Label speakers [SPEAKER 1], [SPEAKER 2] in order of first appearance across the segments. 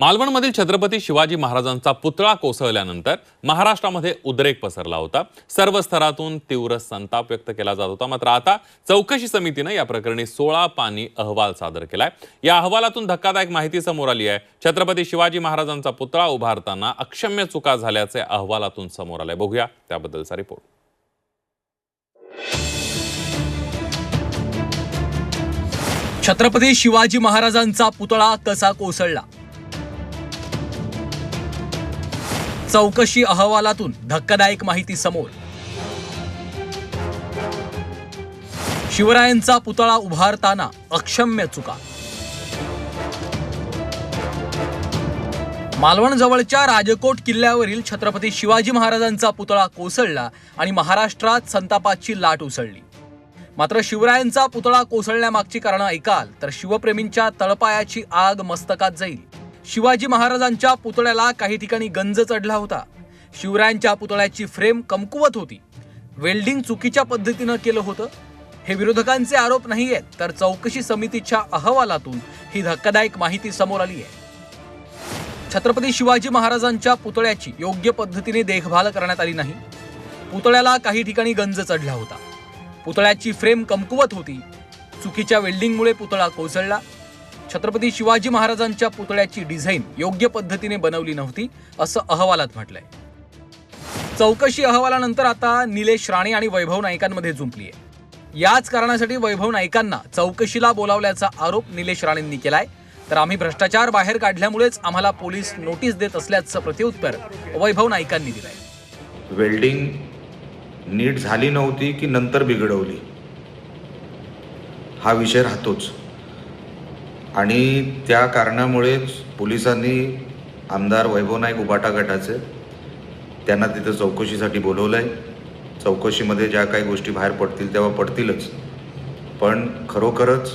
[SPEAKER 1] मालवणमधील छत्रपती शिवाजी महाराजांचा पुतळा कोसळल्यानंतर महाराष्ट्रामध्ये उद्रेक पसरला होता. सर्व स्तरातून तीव्र संताप व्यक्त केला जात होता. मात्र आता चौकशी समितीनं या प्रकरणी सोळा पानी अहवाल सादर केलाय. या अहवालातून धक्कादायक माहिती समोर आली आहे. छत्रपती शिवाजी महाराजांचा पुतळा उभारताना अक्षम्य चुका झाल्याचे अहवालातून समोर आलंय. बघूया त्याबद्दलचा रिपोर्ट.
[SPEAKER 2] छत्रपती शिवाजी महाराजांचा पुतळा कसा कोसळला? चौकशी अहवालातून धक्कादायक माहिती समोर. शिवरायांचा पुतळा उभारताना अक्षम्य चुका. मालवणजवळच्या राजकोट किल्ल्यावरील छत्रपती शिवाजी महाराजांचा पुतळा कोसळला आणि महाराष्ट्रात संतापाची लाट उसळली. मात्र शिवरायांचा पुतळा कोसळण्यामागची कारणं ऐकाल तर शिवप्रेमींच्या तळपायाची आग मस्तकात जाईल. शिवाजी महाराजांच्या पुतळ्याला काही ठिकाणी गंज चढला होता. शिवरायांच्या पुतळ्याची फ्रेम कमकुवत होती. वेल्डिंग चुकीच्या पद्धतीनं केलं होतं. हे विरोधकांचे आरोप नाही आहेत तर चौकशी समितीच्या अहवालातून ही धक्कादायक माहिती समोर आली आहे छत्रपती शिवाजी महाराजांच्या पुतळ्याची योग्य पद्धतीने देखभाल करण्यात आली नाही. पुतळ्याला काही ठिकाणी गंज चढला होता. पुतळ्याची फ्रेम कमकुवत होती. चुकीच्या वेल्डिंगमुळे पुतळा कोसळला. छत्रपती शिवाजी महाराजांच्या पुतळ्याची डिझाईन योग्य पद्धतीने बनवली नव्हती असं अहवालात म्हटलंय. चौकशी अहवालानंतर आता निलेश राणे आणि वैभव नाईकांमध्ये झुंपली आहे. याच कारणासाठी वैभव नाईकांना चौकशीला बोलावल्याचा आरोप निलेश राणेंनी केलाय. तर आम्ही भ्रष्टाचार बाहेर काढल्यामुळेच आम्हाला पोलीस नोटीस देत असल्याचं प्रत्युत्तर वैभव नाईकांनी दिलंय.
[SPEAKER 3] वेल्डिंग नीट झाली नव्हती की नंतर बिघडवली? हा विषय राहतोच. आणि त्या कारणामुळेच पोलिसांनी आमदार वैभव नाईक उबाटा गटाचे त्यांना तिथं चौकशीसाठी बोलवलं आहे चौकशीमध्ये ज्या काही गोष्टी बाहेर पडतील तेव्हा पडतीलच. पण खरोखरच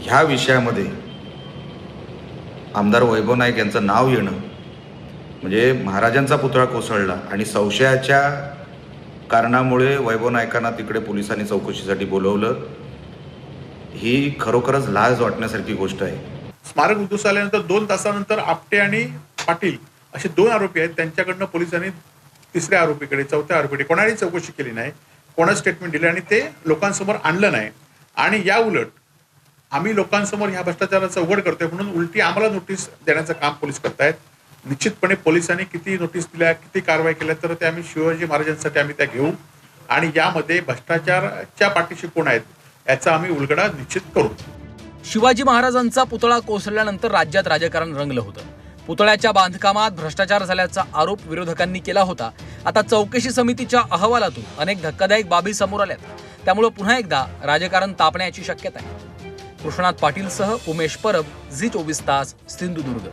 [SPEAKER 3] ह्या विषयामध्ये आमदार वैभव नाईक यांचं नाव येणं म्हणजे महाराजांचा पुतळा कोसळला आणि संशयाच्या कारणामुळे वैभव नायकांना तिकडे पोलिसांनी चौकशीसाठी बोलवलं. ही खरोखरच लाज वाटण्यासारखी गोष्ट आहे.
[SPEAKER 4] स्मारक उद्ध्वस्त आल्यानंतर दोन तासानंतर आपटे आणि पाटील असे दोन आरोपी आहेत. त्यांच्याकडनं पोलिसांनी तिसऱ्या आरोपीकडे चौथ्या आरोपीकडे कोणाही चौकशी केली नाही. कोणाच स्टेटमेंट दिले आणि ते लोकांसमोर आणलं नाही. आणि या उलट आम्ही लोकांसमोर ह्या भ्रष्टाचाराचा उघड करतोय म्हणून उलटी आम्हाला नोटीस देण्याचं काम पोलीस करतायत. निश्चितपणे पोलिसांनी किती नोटीस दिल्या किती कारवाई केल्या तर ते आम्ही शिवाजी महाराजांसाठी आम्ही त्या घेऊ. आणि यामध्ये भ्रष्टाचाराच्या पाठीशी कोण आहेत? याचा आम्ही उलगडा निश्चित करू.
[SPEAKER 2] शिवाजी महाराजांचा पुतळा कोसळल्यानंतर राज्यात राजकारण रंगलं होतं. पुतळ्याच्या बांधकामात भ्रष्टाचार झाल्याचा आरोप विरोधकांनी केला होता. आता चौकशी समितीच्या अहवालातून अनेक धक्कादायक बाबी समोर आल्यात. त्यामुळे पुन्हा एकदा राजकारण तापण्याची शक्यता आहे. कृष्णात पाटीलसह उमेश परब झी चोवीस तास सिंधुदुर्ग.